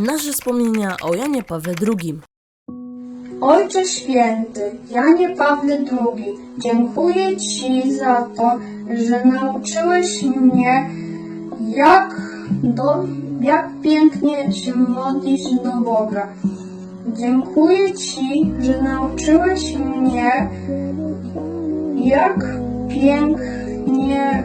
Nasze wspomnienia o Janie Pawle II. Ojcze Święty, Janie Pawle II, dziękuję Ci za to, że nauczyłeś mnie, jak, do, jak pięknie się modlić do Boga. Dziękuję Ci, że nauczyłeś mnie, jak pięknie,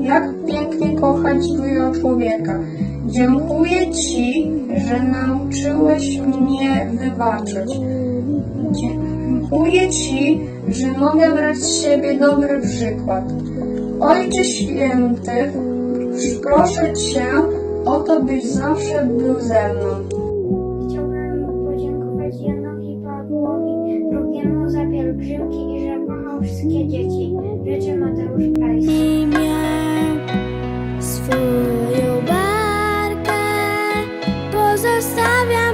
jak pięknie kochać drugiego człowieka. Dziękuję Ci, że nauczyłeś mnie wybaczyć. Dziękuję Ci, że mogę brać z siebie dobry przykład. Ojcze Święty, proszę Cię o to, byś zawsze był ze mną. first time.